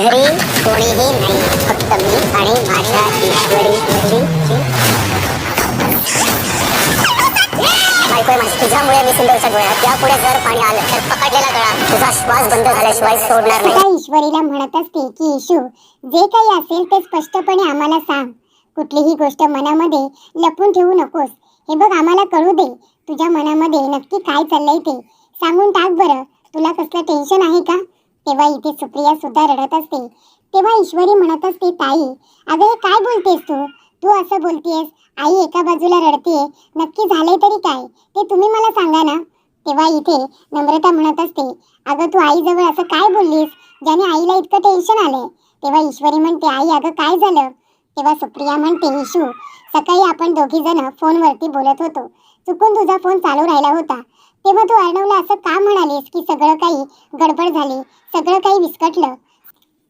घरी कोणीही नाही फक्त मी आणि माझ्या ईश्वरी बायको तुझ्यामुळे मी सिंदूरच्या डोळ्यात यापुढे जर पाणी आलं तर पकडलेला गळा. तुझा श्वास बंद झाल्याशिवाय सोडणार नाही. ईश्वरीला म्हणत असते की येशू जे काही असेल ते स्पष्टपणे आम्हाला सांग. कुठलीही गोष्ट मनामध्ये लपून ठेवू नकोस. हे बघ आम्हाला कळू दे. तुझ्या मनामध्ये नक्की काय चाललंय ते. सांगून टाक बरं. तुला कसलं टेन्शन आहे का? तेव्हा इथे सुप्रिया सुद्धा रडत असते. तेव्हा ईश्वरी म्हणत असते ताई अगं हे काय बोलतेस तू? तू असं बोलतेस आई एका बाजूला रडतेय नक्की झाले तरी काय? ते तुम्ही मला सांगा ना. तेव्हा इथे नम्रता म्हणत असते अगं तू आईजवळ असं काय बोललीस? ज्याने आईला इतकं टेन्शन आलंय. तेव्हा ईश्वरी म्हणते आई अगं काय झालं? तेव्हा सुप्रिया म्हणते इशू सकाळी आपण दोघी जण फोनवरती बोलत होतो. चुकून तुझा फोन चालू राहिला होता. तेव्हा तू अर्णवला असं का म्हणालीस की सगळं काही गडबड झाली? सगळं काही विस्कटलं?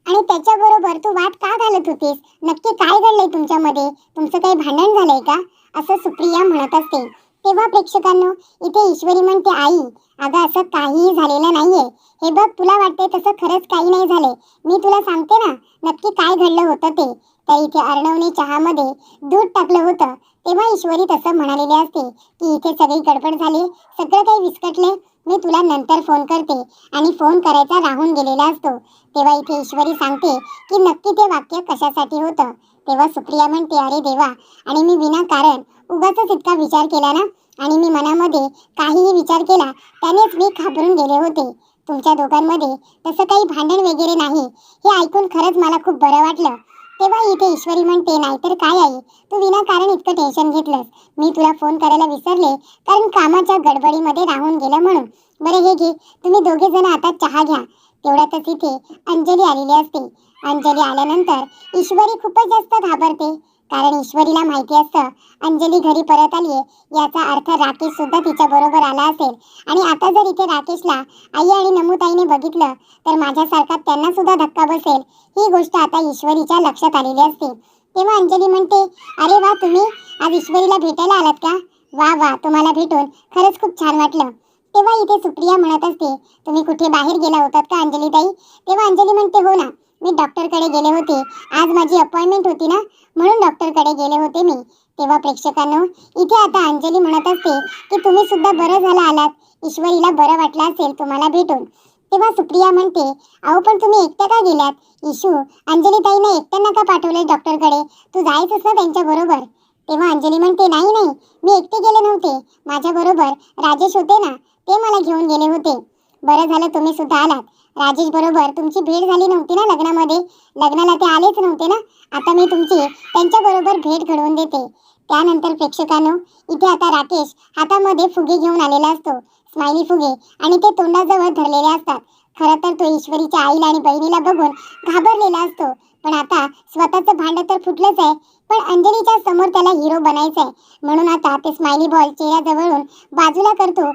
आणि त्याच्याबरोबर तू वाद का घालत होतीस? नक्की काय घडलंय तुमच्यामध्ये? तुमचं काही भांडण झालंय का? असं सुप्रिया म्हणत असते. तेव्हा प्रेक्षकांनो इथे ईश्वरी म्हणते आई अगं असं काहीही झालेलं नाहीये. हे बघ तुला वाटते तसं खरंच काही नाही झालंय. मी तुला सांगते ना नक्की काय घडलं होतं ते. तर इथे अर्णवने चहामध्ये दूध टाकलं होतं. तेव्हा ईश्वरी तसं म्हणालेले असते की इथे सगळी गडबड झाली सगळं काही विस्कटले मी तुला नंतर फोन करते आणि फोन करायचा राहून गेलेला असतो. तेव्हा इथे ईश्वरी सांगते की नक्की ते वाक्य कशासाठी होतं? तेव्हा सुप्रिया म्हणते अरे देवा आणि मी विनाकारण उगाच इतका विचार केला ना? आणि मी मनामध्ये काहीही विचार केला त्यानेच मी घाबरून गेले होते. तुमच्या दोघांमध्ये तसं काही भांडण वगैरे नाही. हे ऐकून खरंच मला खूप बरं वाटलं. तेव्हा इथे ईश्वरी म्हणते नाहीतर काय आहे तू विनाकारण इतकं टेन्शन घेतलंस. मी तुला फोन करायला विसरले कारण कामाच्या गडबडीमध्ये राहून गेलं म्हणून. बरं हे घे. तुम्ही दोघे जण आता चहा घ्या. तेवढ्यातच इथे अंजली आलेली असते. अंजली आल्यानंतर ईश्वरी खूपच जास्त घाबरते. कारण ईश्वरीला माहिती असतं अंजली घरी परत आली याचा अर्थ राकेश सुद्धा तिच्या बरोबर आला असेल. आणि आता जर इथे राकेशला आई आणि नमुताईने बघितलं तर माझ्यासारखा त्यांना सुद्धा धक्का बसेल. ही गोष्ट आता ईश्वरीच्या लक्षात आलेली असते. तेव्हा अंजली म्हणते अरे वा तुम्ही आज ईश्वरीला भेटायला आलात का? वा वा तुम्हाला भेटून खरंच खूप छान वाटलं. तेव्हा इथे सुप्रिया म्हणत असते तुम्ही कुठे बाहेर गेला होतात का अंजली ताई तेव्हा अंजली म्हणते हो ना मी डॉक्टरकडे गेले होते. आज माझी अपॉइंटमेंट होती ना म्हणून डॉक्टरकडे गेले होते मी. तेव्हा प्रेक्षकांनो इथे आता अंजली म्हणत असते की तुम्ही सुद्धा बरं झालं आलात. ईश्वरीला बरं वाटलं असेल तुम्हाला भेटून. तेव्हा सुप्रिया म्हणते अहो पण तुम्ही एकट्या का गेल्यात इशू अंजली ताईने एकट्यांना का पाठवले डॉक्टरकडे? तू जायचंच ना त्यांच्या बरोबर. तेव्हा अंजली म्हणते नाही नाही मी एकटे गेले नव्हते. माझ्या बरोबर राजेश होते ना ते मला घेऊन गेले होते. बरं झालं तुम्ही सुद्धा आलात. राजेश बरोबर. तुमची भेट झाली नव्हती ना लग्नामध्ये? लग्नाला ते आलेच नव्हते ना? आता मी तुमची त्यांच्या बरोबर भेट घडवून देते. त्यानंतर प्रेक्षकांनो इथे आता राकेश हातामध्ये फुगे घेऊन आलेला असतो. स्माइली फुगे आणि ते तोंडाजवळ धरलेले असतात. खरं तर तो ईश्वरीच्या आईला आणि बहिणीला बघून घाबरलेला असतो. पण आता स्वतःचं भांड तर फुटलंच आहे पण अंजलीच्या समोर त्याला हिरो बनायचंय. म्हणून आता ते स्माइली बॉल चेहऱ्याजवळून बाजूला करतो.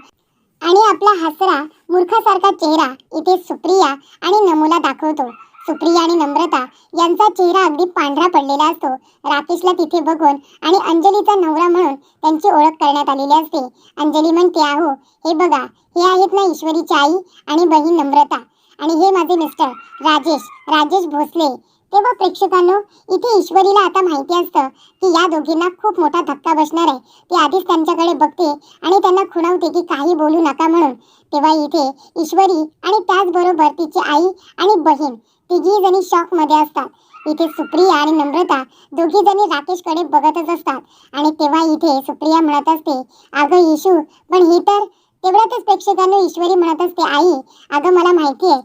आणि आपला हसरा मूर्खासारखा चेहरा इथे सुप्रिया आणि नमुला दाखवतो. सुप्रिया आणि नम्रता यांचा चेहरा अगदी पांढरा पडलेला असतो. राकेशला तिथे बघून आणि अंजलीचा नवरा म्हणून त्यांची ओळख करण्यात आलेली असते. अंजली म्हणते आहो हे बघा हे आहेत ना ईश्वरीची आई आणि बहीण नम्रता. आणि हे माझे मिस्टर राजेश राजेश भोसले. तेव्हा प्रेक्षकांनो इथे ईश्वरीला आता माहिती असतं की या दोघींना खूप मोठा धक्का बसणार आहे. ती आधीच त्यांच्याकडे बघते आणि त्यांना खुणावते की काही बोलू नका म्हणून. तेव्हा इथे ईश्वरी आणि त्याचबरोबर तिची आई आणि बहीण तिघी जणी शॉकमध्ये असतात. इथे सुप्रिया आणि नम्रता दोघी जणी राकेशकडे बघतच असतात. आणि तेव्हा इथे सुप्रिया म्हणत असते अगं येशू पण ही तर तेवढ्यातच प्रेक्षकांना ईश्वरी म्हणत असते आई अगं मला माहिती आहे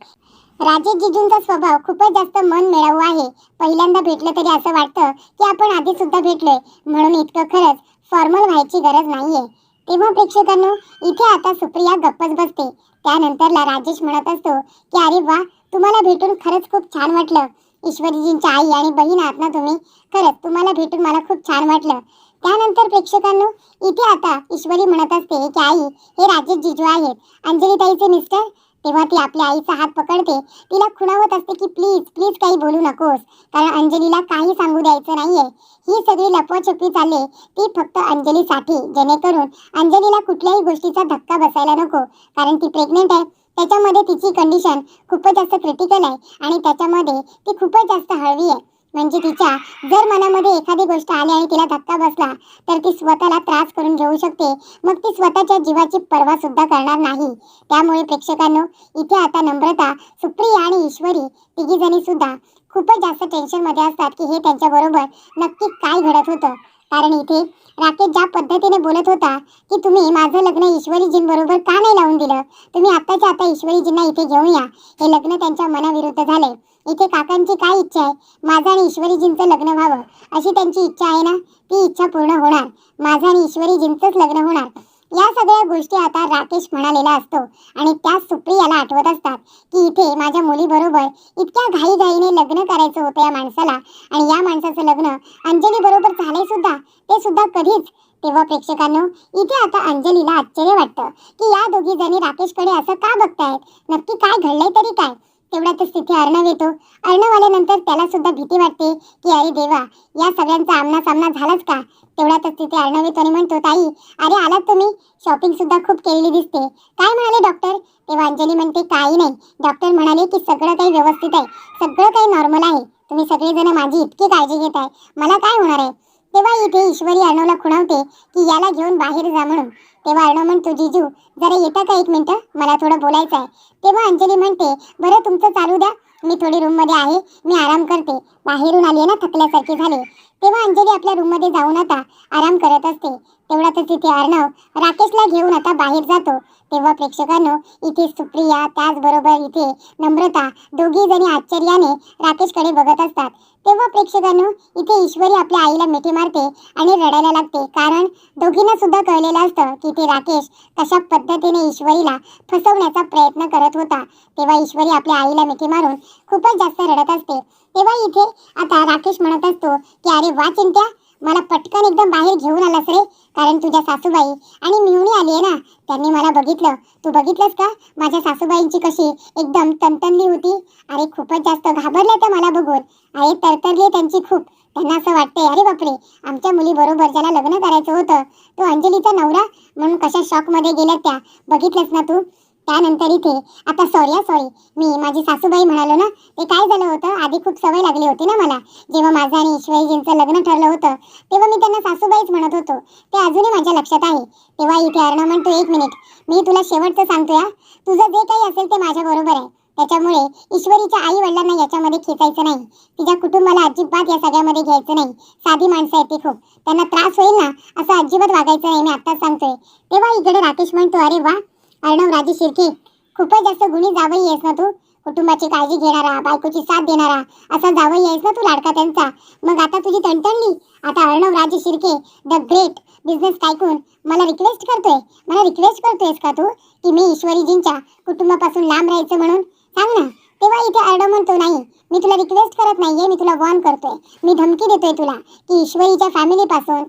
राजेशजीजूंचा स्वभाव खूपच जास्त मन मिळावू आहे. पहिल्यांदा भेटलं तरी असं वाटतं की आपण आधी सुद्धा भेटलोय. म्हणून इतकं खरंच फॉर्मल व्हायची गरज नाहीये. तेव्हा प्रेक्षकांनो इथे आता सुप्रिया गप्पच बसते. त्यानंतरला राजेश म्हणत असतो की अरे वा तुम्हाला भेटून खरंच खूप छान वाटलं. ईश्वरीजींच्या आई आणि बहीण आहात ना तुम्ही? खरंच तुम्हाला भेटून मला खूप छान वाटलं. त्यानंतर प्रेक्षकांनो इथे आता ईश्वरी म्हणत असते की आई हे राजेश जिजू आहेत. अंजलीताईचे मिस्टर तेव्हा ती आपल्या आईचा हात पकडते. तिला खुणावत असते की प्लीज प्लीज काही बोलू नकोस. कारण अंजलीला काही सांगू द्यायचं नाहीये. ही सगळी लपवाछपी चालले. ती फक्त अंजलीसाठी. जेणेकरून अंजलीला कुठल्याही गोष्टीचा धक्का बसायला नको. कारण ती प्रेग्नेंट आहे. त्याच्यामध्ये तिची कंडिशन खूपच जास्त क्रिटिकल आहे. आणि त्याच्यामध्ये ती खूपच जास्त हळवी आहे. म्हणजे तिच्या जर मनामध्ये एखादी गोष्ट आली आणि तिला धक्का बसला तर ती स्वतःला त्रास करून घेऊ शकते. मग ती स्वतःच्या जीवाची पर्वा सुद्धा करणार नाही. त्यामुळे प्रेक्षकांनो इथे आता नम्रता सुप्रिया आणि ईश्वरी तिघी जणी सुद्धा खूपच जास्त टेन्शनमध्ये असतात की हे त्यांच्या बरोबर नक्की काय घडत होतं. कारण इथे राकेश ज्या पद्धतीने बोलत होता की तुम्ही माझं लग्न ईश्वरीजींबरोबर का नाही लावून दिलं? तुम्ही आत्ताच्या आता ईश्वरीजींना इथे घेऊन या. हे लग्न त्यांच्या मनाविरुद्ध झाले इथे काकांची काय इच्छा आहे? माझं आणि ईश्वरीजींचं लग्न व्हावं अशी त्यांची इच्छा आहे ना? ती इच्छा पूर्ण होणार. माझं आणि ईश्वरीजींचंच लग्न होणार. या सगळ्या गोष्टी आता राकेश म्हणालेला असतो. आणि त्याच सुप्रियाला आठवत असतात की इथे माझ्या मुलीबरोबर इतक्या घाईघाईने लग्न करायचं होतं या माणसाला. आणि या माणसाचं लग्न अंजली बरोबर झालंय सुद्धा. ते सुद्धा कधीच. तेव्हा प्रेक्षकांनो इथे आता अंजलीला आश्चर्य वाटतं की या दोघी जणी राकेशकडे असं का बघतायत? नक्की काय घडलंय तरी काय? तेवढ्यातच तिथे अर्णव येतो. अर्णव आल्यानंतर त्याला सुद्धा भीती वाटते की अरे देवा या सगळ्यांचा आमना सामना झालाच का? तेवढ्यातच तिथे अर्णव येतो आणि म्हणतो ताई अरे आलात तुम्ही? शॉपिंग सुद्धा खूप केलेली दिसते. काय म्हणाले डॉक्टर? तेव्हा अंजली म्हणते काही नाही. डॉक्टर म्हणाले की सगळं काही व्यवस्थित आहे. सगळं काही नॉर्मल आहे. तुम्ही सगळेजण माझी इतकी काळजी घेत आहे. मला काय होणार आहे? तेव्हा इथे ईश्वरी अर्णवला खुणावते की याला घेऊन बाहेर जा म्हणून. तेव्हा अर्णव म्हणतो जिजू जरा येता का एक मिनटं? मला थोडं बोलायचं आहे. तेव्हा अंजली म्हणते बरं तुमचं चालू द्या. मी थोडी रूममध्ये आहे. मी आराम करते. बाहेरून आली आहे ना थकल्यासारखे झाले. तेव्हा अंजली आपल्या रूममध्ये जाऊन आता आराम करत असते. तेवढ्यातच तिथे अर्णव राकेशला घेऊन आता बाहेर जातो. तेव्हा प्रेक्षकांनो इथे सुप्रिया त्याचबरोबर इथे नम्रता दोघी जणी आश्चर्याने राकेशकडे बघत असतात. तेव्हा प्रेक्षकांनो इथे ईश्वरी आपल्या आईला मिठी मारते आणि रडायला लागते. कारण दोघींना सुद्धा कळलेलं असतं की ते राकेश कशा पद्धतीने ईश्वरीला फसवण्याचा प्रयत्न करत होता. तेव्हा ईश्वरी आपल्या आईला मिठी मारून खूपच जास्त रडत असते. तेव्हा इथे आता राकेश म्हणत असतो की अरे वा चिंत्या! मला पटकन एकदम बाहेर घेऊन आलास रे कारण तुझ्या सासूबाई आणि मिळून आली आहे ना त्यांनी मला बघितलं. तू बघितलंस का? माझ्या सासूबाईंची कशी एकदम तनतनली होती. अरे खूपच जास्त घाबरल्या त्या मला बघून. अरे तरतरली त्यांची खूप. त्यांना असं वाटतंय अरे बापरे आमच्या मुलीबरोबर ज्याला लग्न करायचं होतं तो अंजलीचा नवरा म्हणून कशा शॉकमध्ये गेल्या त्या. बघितलंस ना तू? त्यानंतर इथे आता सॉरी सॉरी मी माझी सासूबाई म्हणालो ना ते काय झालं होतं? आधी खूप सवय लागली होती ना मला. जेव्हा माझं आणि ईश्वरीजींचं लग्न ठरलं होतं तेव्हा मी त्यांना सासूबाईच म्हणत होतो. ते अजूनही माझ्या लक्षात आहे. तेव्हा इथे अर्णा म्हणतो एक मिनिट मी तुला शेवटचं सांगतो या तुझं जे काही असेल ते माझ्या बरोबर आहे. त्याच्यामुळे ईश्वरीच्या आई वडिलांना याच्यामध्ये खेचायचं नाही. तिच्या कुटुंबाला अजिबात या सगळ्यामध्ये घ्यायचं नाही. साधी माणसं आहेत ती खूप. त्यांना त्रास होईल ना असं अजिबात वागायचं नाही मी आत्ताच सांगतोय. तेव्हा इकडे राकेश म्हणतो अरे वा! अर्णव राजू शिर्के खूपच जास्त गुणी जावई आहेस ना तू. कुटुंबाची काळजी घेणारा बायकोची साथ देणारा असा जावई आहेस ना तू लाडका त्यांचा. मग आता तुझी तणतणली. आता Arnav Raje Shirke the great business tycoon मला रिक्वेस्ट करतोय. मला रिक्वेस्ट करतोयस का तू की मी ईश्वरीजींच्या कुटुंबापासून लांब राहायचं म्हणून? सांग ना. तेव्हा इथे अर्णव म्हणतो नाही मी तुला रिक्वेस्ट करत नाहीये मी तुला वॉर्न करतोय. मी धमकी देतोय तुला की ईश्वरीच्या फॅमिलीपासून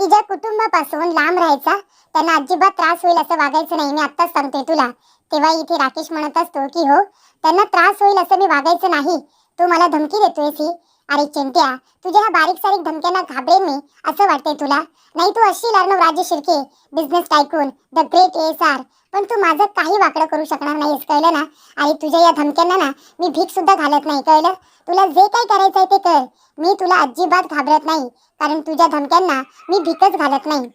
तिच्या कुटुंबापासून लांब राहायचा त्यांना अजिबात त्रास होईल असं वागायचं नाही मी आत्ताच सांगते तुला. तेव्हा इथे राकेश म्हणत असतो की हो त्यांना त्रास होईल असं मी वागायचं नाही. तू मला धमकी देतोयस ही. अरे चिंट्या तुझ्या ह्या बारीक सारीक धमक्यांना घाबरेन मी असं वाटतंय तुला. नाही तू अशील Arnav Raje Shirke business tycoon the great S R पण तू माझं काही वाकडं करू शकणार नाहीस कळलं ना? आणि तुझ्या या धमक्यांना ना मी भीक सुद्धा घालत नाही कळलं? तुला जे काही करायचंय ते कर. मी तुला अजिबात घाबरत नाही कारण तुझ्या धमक्यांना मी भीकच घालत नाही.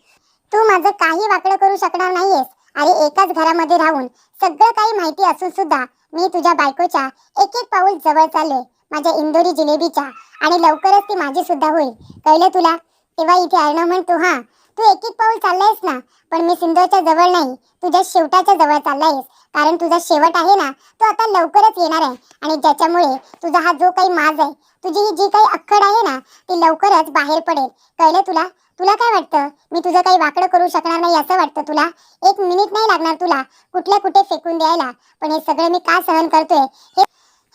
तू माझं काही वाकडं करू शकणार नाहीयेस. अरे एकाच घरामध्ये राहून सगळं काही माहिती असून सुद्धा मी तुझ्या बायकोच्या एक एक पाऊल जवळ चाललोय माझ्या इंदोरी जिलेबीच्या. आणि लवकरच ती माझी सुद्धा होईल. कळलं तुला? तेव्हा इथे अर्णव म्हणतो हा. तू एक एक पाऊल चाललायस ना पण मी सिंधूच्या जवळ नाही तुझ्या शेवटाच्या जवळ चाललायस. कारण तुझा शेवट आहे ना तो आता लवकरच येणार आहे. आणि ज्याच्यामुळे तुझा हा जो काही माज आहे तुझी ही जी काही अक्कड आहे ना ती लवकरच बाहेर पडेल. कळलं तुला? तुला काय वाटतं? मी तुझं काही वाकडं करू शकणार नाही असं वाटतं तुला? एक मिनिट नाही लागणार तुला कुठल्या कुठे फेकून द्यायला. पण हे सगळं मी का सहन करतोय हे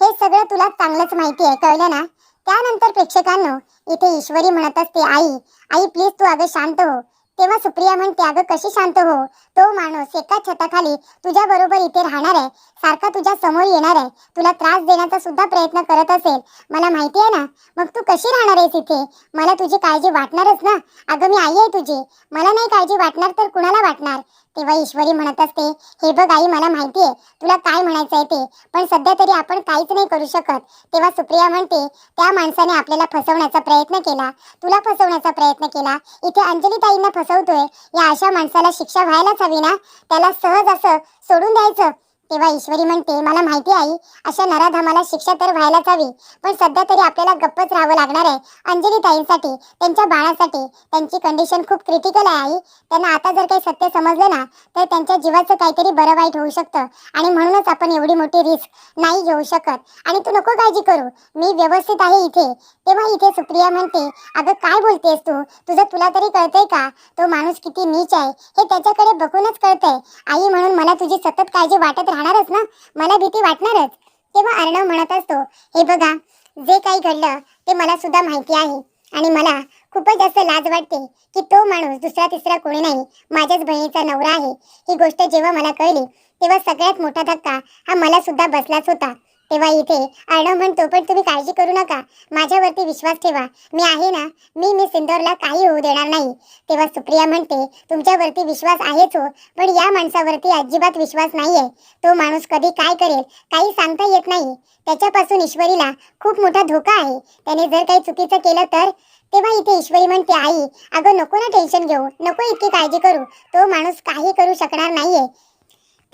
हे सगळं तुला चांगलंच माहिती आहे कळलं ना? त्यानंतर प्रेक्षकांनो इथे ईश्वरी म्हणत असते आई आई प्लीज तू अगं शांत हो. तेव्हा सुप्रिया म्हणते अगं कशी शांत हो. तो माणूस एका छताखाली तुझ्या बरोबर इथे राहणार आहे. सारखा तुझ्या समोर येणार आहे. तुला त्रास देण्याचा सुद्धा प्रयत्न करत असेल. मला माहिती आहे ना मग तू कशी राहणार आहेस इथे? मला तुझी काळजी वाटणारच ना. अगं मी आई आहे तुझी. मला नाही काळजी वाटणार तर कुणाला वाटणार? तेव्हा ईश्वरी म्हणत असते हे बघ आई मला माहितीये तुला काय म्हणायचं आहे ते पण सध्या तरी आपण काहीच नाही करू शकत. तेव्हा सुप्रिया म्हणते त्या माणसाने आपल्याला फसवण्याचा प्रयत्न केला तुला फसवण्याचा प्रयत्न केला इथे अंजली ताईंना फसवतोय या अशा माणसाला शिक्षा व्हायलाच हवी ना? त्याला सहज असं सोडून द्यायचं तेव्हा ईश्वरी म्हणते मला माहिती आई अशा नराधामाला शिक्षा तर व्हायलाच हवी पण सध्या तरी आपल्याला गप्पच राहावं लागणार आहे. अंजली ताईंसाठी त्यांच्या बाळासाठी त्यांची कंडिशन खूप क्रिटिकल आहे आई. त्यांना आता जर काही सत्य समजलं ना तर त्यांच्या जीवाचं काहीतरी बरं वाईट होऊ शकतं. आणि म्हणूनच आपण एवढी मोठी रिस्क नाही घेऊ शकत. आणि तू नको काळजी करू. मी व्यवस्थित आहे इथे. तेव्हा इथे सुप्रिया म्हणते अगं काय बोलतेस तू? तुझं तुला तरी कळतंय का? तो माणूस किती नीच आहे. हे त्याच्याकडे बघूनच कळतंय. आई म्हणून मला तुझी सतत काळजी वाटत राहणारच ना? मला भीती वाटणारच. तेव्हा अर्णव म्हणत असतो हे बघा जे काही घडलं ते मला सुद्धा माहिती आहे. आणि मला खूपच जास्त लाज वाटते की तो माणूस दुसरा तिसरा कोणी नाही. माझ्याच बहिणीचा नवरा आहे. ही गोष्ट जेव्हा मला कळली तेव्हा सगळ्यात मोठा धक्का हा मला सुद्धा बसलाच होता. तेव्हा इथे अर्णव म्हणतो पण तुम्ही काळजी करू नका. माझ्यावरती विश्वास ठेवा. मी आहे ना मी मी सिंदोरला काही होऊ देणार नाही. तेव्हा सुप्रिया म्हणते तुमच्यावरती विश्वास आहेच हो पण या माणसावरती अजिबात विश्वास नाहीये. तो माणूस कधी काय करेल काही सांगता येत नाही. त्याच्यापासून ईश्वरीला खूप मोठा धोका आहे. त्याने जर काही चुकीचं केलं तर? तेव्हा इथे ईश्वरी म्हणते आई अगं नको ना टेन्शन घेऊ. नको इतकी काळजी करू. तो माणूस काही करू शकणार नाहीये.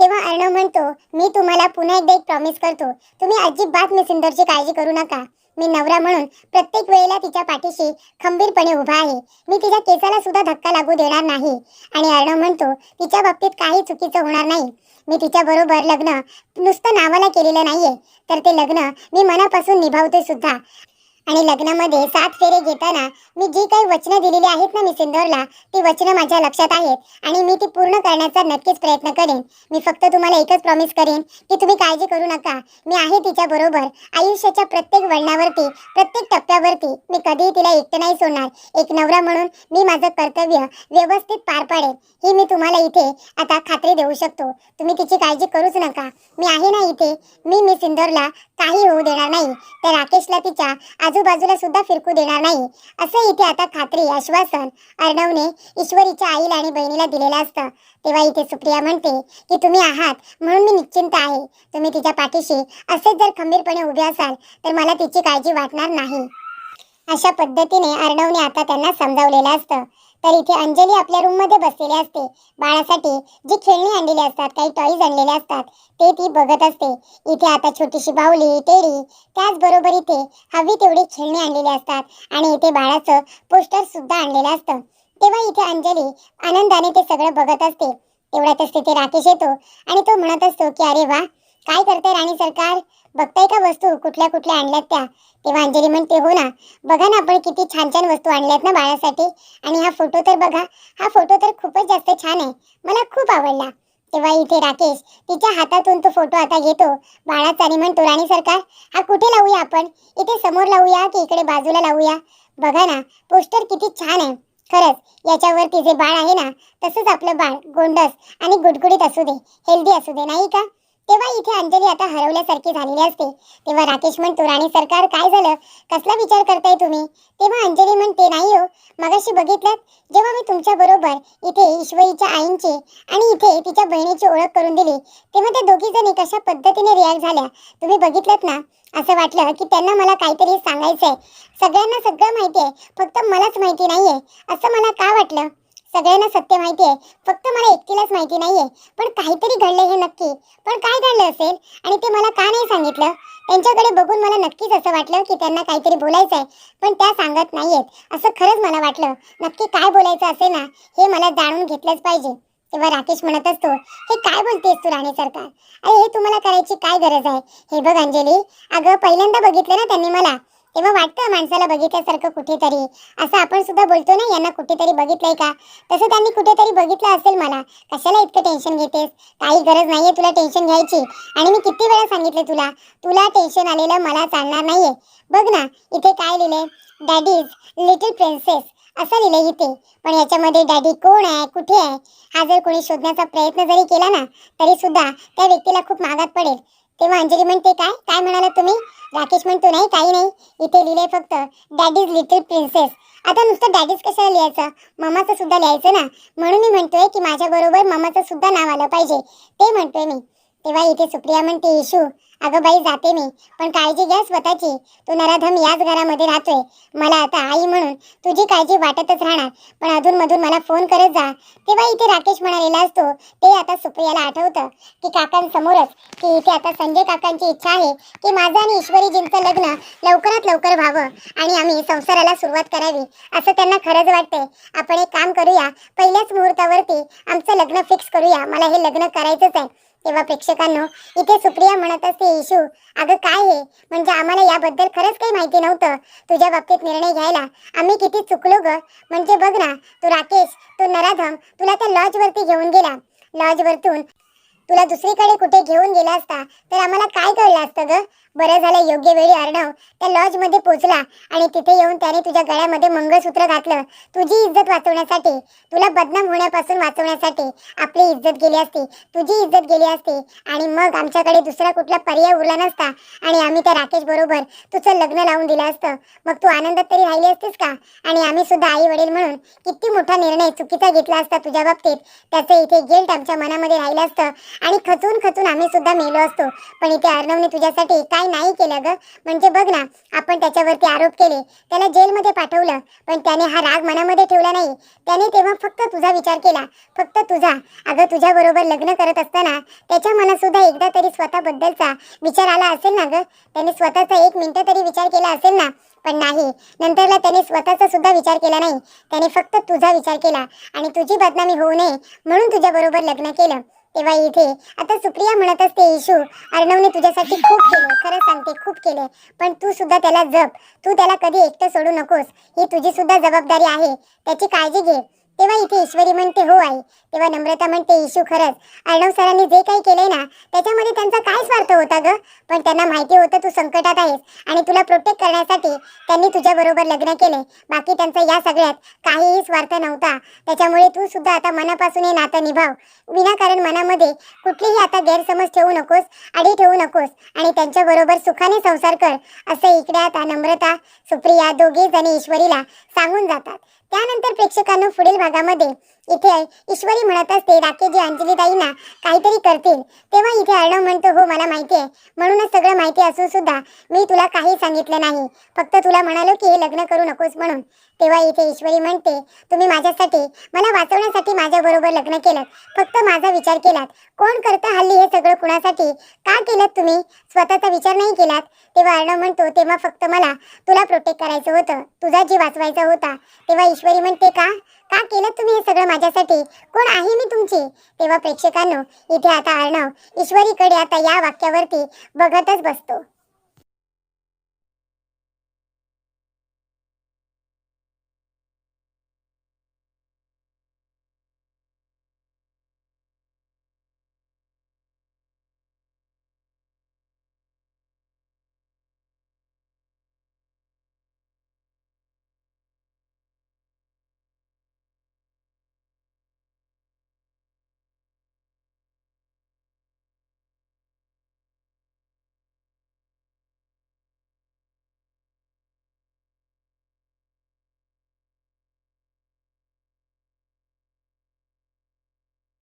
तेव्हा अर्णव म्हणतो मी तुम्हाला पुन्हा एकदा एक प्रॉमिस करतो. तुम्ही अजिबात मी सुंदरची काळजी करू नका. मी नवरा म्हणून प्रत्येक वेळेला तिच्या पाठीशी खंबीरपणे उभा आहे. मी तिच्या केसाला सुद्धा धक्का लागू देणार नाही. आणि अर्णव म्हणतो तिच्या बाबतीत काही चुकीचं होणार नाही. मी तिच्या बरोबर लग्न नुसतं नावाला केलेलं नाहीये. तर ते लग्न मी मनापासून निभावते सुद्धा. आणि लग्नामध्ये सात फेरे घेताना मी जी काही वचनं दिलेली आहेत ना मी सिंदोरला ती वचनं माझ्या लक्षात आहेत आणि मी ती पूर्ण करण्याचा नक्कीच प्रयत्न करेन. मी फक्त तुम्हाला एकच प्रॉमिस करेन की तुम्ही काळजी करू नका. मी आहे तिच्या बरोबर. आयुष्याच्या प्रत्येक वळणावरती प्रत्येक टप्प्यावरती मी कधीही तिला एकटं नाही सोडणार. एक नवरा म्हणून मी माझं कर्तव्य व्यवस्थित पार पाडेन ही मी तुम्हाला इथे आता खात्री देऊ शकतो. तुम्ही तिची काळजी करूच नका. मी आहे ना इथे. मी मी सिंदोरला काही होऊ देणार नाही. तर राकेशला तिच्या आजूबाजूला सुद्धा फिरकू देणार नाही. असं इथे आता खात्री आश्वासन अर्णवने ईश्वरीच्या आईला आणि बहिणीला दिलेलं असतं. तेव्हा इथे सुप्रिया म्हणते की तुम्ही आहात म्हणून मी निश्चिंत आहे. तुम्ही तिच्या पाठीशी असेच जर खंबीरपणे उभे असाल तर मला तिची काळजी वाटणार नाही. अशा पद्धतीने अर्णवने आता त्यांना समजावलेलं असतं. तर इथे अंजली आपल्या रूममध्ये बसलेली असते. बाळासाठी जी खेळणी आणलेली असतात काही टॉईज आणलेले असतात ते ती बघत असते. इथे आता छोटीशी बाहुली टेरी त्याचबरोबर इथे हवी तेवढी खेळणी आणलेली असतात आणि इथे बाळाचं पोस्टर सुद्धा आणलेलं असतं. तेव्हा इथे अंजली आनंदाने ते सगळं बघत असते. तेवढ्यातच तिथे राकेश येतो आणि तो म्हणत असतो की अरे वा काय करते राणी सरकार? बघताय का वस्तू? कुठल्या कुठल्या आणल्यात त्या? तेव्हा अंजली म्हणते हो ना. बघा ना आपण किती छान छान वस्तू आणल्यात ना बाळासाठी. आणि हा फोटो तर बघा. हा फोटो तर खूपच जास्त छान आहे. मला खूप आवडला. तेव्हा इथे राकेश तिच्या हातातून तो फोटो आता घेतो. बाळाचा आणि म्हणतो राणी सरकार हा कुठे लावूया आपण? इथे समोर लावूया की इकडे बाजूला लावूया? बघा ना पोस्टर किती छान आहे. खरंच याच्यावरती जे बाळ आहे ना तसंच आपलं बाळ गोंडस आणि गुडगुडीत असू दे. हेल्दी असू दे नाही का? तेव्हा इथे अंजली आता हरवल्यासारखी झालेली असते. तेव्हा राकेश म्हणतो राणी सरकार काय झालं? कसला विचार करताय तुम्ही? तेव्हा अंजली म्हणते नाही हो मगाशी बघितलं जेव्हा मी तुमच्या बरोबर इथे ईश्वरीच्या आईंची आणि इथे तिच्या बहिणीची ओळख करून दिली तेव्हा त्या दोघी जणी कशा पद्धतीने रिॲक्ट झाल्या? तुम्ही बघितलं ना? असं वाटलं की त्यांना मला काहीतरी सांगायचंय. सगळ्यांना सगळं माहिती आहे फक्त मलाच माहिती नाहीये. असं मला का वाटलं? सगळ्यांना सत्य माहिती आहे. फक्त मला एकटीलाच माहिती नाहीये. पण काहीतरी घडलंय हे नक्की. पण काय घडलं असेल? आणि ते मला का नाही सांगितलं? त्यांच्याकडे बघून मला नक्कीच असं वाटलं की त्यांना काहीतरी बोलायचं आहे पण त्या सांगत नाहीयेत. असं खरंच मला वाटलं. नक्की काय बोलायचं असेल ना हे मला जाणून घेतलंच पाहिजे. तेव्हा राकेश म्हणत असतो हे काय बोलतेस तू राणी सरकार? अरे हे तुम्हाला करायची काय गरज आहे? हे बघ अंजली. अगं पहिल्यांदा बघितलं ना त्यांनी मला. तेव्हा वाटतं माणसाला बघितल्यासारखं कुठेतरी. असं आपण सुद्धा बोलतो ना यांना कुठेतरी बघितलंय का? तसं त्यांनी कुठेतरी बघितलं असेल मला. कशाला इतकं टेन्शन घेतेस? काही गरज नाहीये तुला टेन्शन घ्यायची. आणि मी किती वेळा सांगितलं तुला तुला टेन्शन आलेलं मला चालणार नाहीये. बघ ना इथे काय लिहिलंय? डॅडीज लिटिल प्रिन्सेस असं लिहिलंय इथे. पण याच्यामध्ये डॅडी कोण आहे? कुठे आहे? हा जर कोणी शोधण्याचा प्रयत्न जरी केला ना तरी सुद्धा त्या व्यक्तीला खूप मागात पडेल. तेव्हा अंजली म्हणते काय? काय म्हणाला तुम्ही? राकेश म्हणतो नाही काही नाही. इथे लिहिले फक्त डॅडीज लिटिल प्रिन्सेस आता नुसतं डॅडीज कशाला लिहायचं? ममाचं सुद्धा लिहायचं ना? म्हणून मी म्हणतोय की माझ्या बरोबर ममाचं सुद्धा नाव आलं पाहिजे. ते म्हणतोय मी. तेव्हा इथे सुप्रिया म्हणते इशू अगं बाई जाते मी. पण काळजी घ्या स्वतःची. तू नराधम याच घरामध्ये राहतोय. मला आता आई म्हणून तुझी काळजी वाटतच राहणार. पण अधूनमधून मला फोन करत जा. तेव्हा इथे राकेश म्हणालेला असतो. ते आता सुप्रियाला आठवतं की काकांसमोरच की इथे आता संजय काकांची इच्छा आहे की माझं आणि ईश्वरीजींचं लग्न लवकरात लवकर व्हावं आणि आम्ही संसाराला सुरुवात करावी असं त्यांना खरंच वाटतंय. आपण एक काम करूया. पहिल्याच मुहूर्तावरती आमचं लग्न फिक्स करूया. मला हे लग्न करायचंच आहे. तेव्हा प्रेक्षकांनो इथे सुप्रिया म्हणत असते इशू अगं काय हे? म्हणजे आम्हाला याबद्दल खरंच काही माहिती नव्हतं. तुझ्या बाबतीत निर्णय घ्यायला आम्ही किती चुकलो ग. म्हणजे बघ ना तू राकेश तू नराधम तुला त्या लॉजवरती घेऊन गेला. लॉजवरतून तुला दुसरीकडे कुठे घेऊन गेला असता तर आम्हाला काय कळलं असतं ग? बरं झालं योग्य वेळी अर्णव त्या लॉजमध्ये पोचला आणि तिथे येऊन त्याने तुझ्या गळ्यामध्ये मंगळसूत्र घातलं. तुझी इज्जत वाचवण्यासाठी तुला बदनाम होण्यापासून वाचवण्यासाठी आपली इज्जत गेली असती. तुझी इज्जत गेली असती. आणि मग आमच्याकडे दुसरा कुठला पर्याय उरला नसता. आणि आम्ही त्या राकेश बरोबर तुझं लग्न लावून दिलं असतं. मग तू आनंदात तरी राहिली असतीस का? आणि आम्ही सुद्धा आई वडील म्हणून किती मोठा निर्णय चुकीचा घेतला असता तुझ्या बाबतीत. त्याचं इथे गिल्ट आमच्या मनामध्ये राहिलं असतं. आणि खचून खचून आम्ही सुद्धा मेलो असतो. पण इथे अर्णवने तुझ्यासाठी काय नाही केलं ग. म्हणजे बघ ना आपण त्याच्यावरती आरोप केले त्याला जेलमध्ये पाठवलं पण त्याने हा राग मनामध्ये ठेवला नाही. त्याने तेव्हा फक्त तुझा विचार केला फक्त तुझा. अगं तुझ्या बरोबर लग्न करत असताना त्याच्या मनात सुद्धा एकदा तरी स्वतःबद्दलचा विचार आला असेल ना ग? त्याने स्वतःचा एक मिनटं तरी विचार केला असेल ना? पण नाही. नंतरला त्याने स्वतःचा सुद्धा विचार केला नाही. त्याने फक्त तुझा विचार केला. आणि तुझी बदनामी होऊ नये म्हणून तुझ्याबरोबर लग्न केलं. तेव्हा इथे आता सुप्रिया म्हणत असते इशू अर्णवने तुझ्यासाठी खूप केले खरं सांगते खूप केले. पण तू सुद्धा त्याला जप. तू त्याला कधी एकटं सोडू नकोस. ही तुझी सुद्धा जबाबदारी आहे. त्याची काळजी घे. तेव्हा इथे ईश्वरी म्हणते हो आई. तेव्हा नम्रता म्हणते इशू खरंच. अर्णव सरांनी जे काही केलंय ना त्याच्यामध्ये त्यांचा काय स्वार्थ होता ग? पण त्यांना माहिती होतं तू संकटात आहेस आणि तुला प्रोटेक्ट करण्यासाठी त्यांनी तुझ्या बरोबर लग्न केले. बाकी त्यांचा या सगळ्यात काहीही स्वार्थ नव्हता. त्याच्यामुळे तू सुद्धा आता मनापासून हे नातं निभाव. विनाकारण मनामध्ये कुठलीही आता गैरसमज ठेवू नकोस आडी ठेवू नकोस आणि त्यांच्या बरोबर सुखाने संसार कर असं इकडे आता नम्रता सुप्रिया दोघे जणी ईश्वरीला सांगून जातात. त्यानंतर प्रेक्षकांनो पुढील भागामध्ये इथे ईश्वरी म्हणत असते राकेशजी अंजलीताईंना काहीतरी करतील. तेव्हा इथे अर्णव म्हणतो हो मला माहिती आहे. म्हणूनच सगळं माहिती असून सुद्धा मी तुला काही सांगितलं नाही. फक्त तुला म्हणालो की हे लग्न करू नकोस म्हणून. तेव्हा इथे ईश्वरी म्हणते तुम्ही माझ्यासाठी मला वाचवण्यासाठी माझ्याबरोबर लग्न केलं फक्त माझा विचार केलात. कोण करतं हल्ली हे सगळं कुणासाठी? का केलं तुम्ही? स्वतःचा विचार नाही केलात? तेव्हा अर्णव म्हणतो तेव्हा फक्त मला तुला प्रोटेक्ट करायचं होतं. तुझा जीव वाचवायचा होता. तेव्हा ईश्वरी म्हणते का? का केलं तुम्ही हे सगळं माझ्यासाठी? कोण आहे मी तुमची? तेव्हा प्रेक्षकांनो इथे आता अर्णव ईश्वरीकडे आता या वाक्यावरती बघतच बसतो.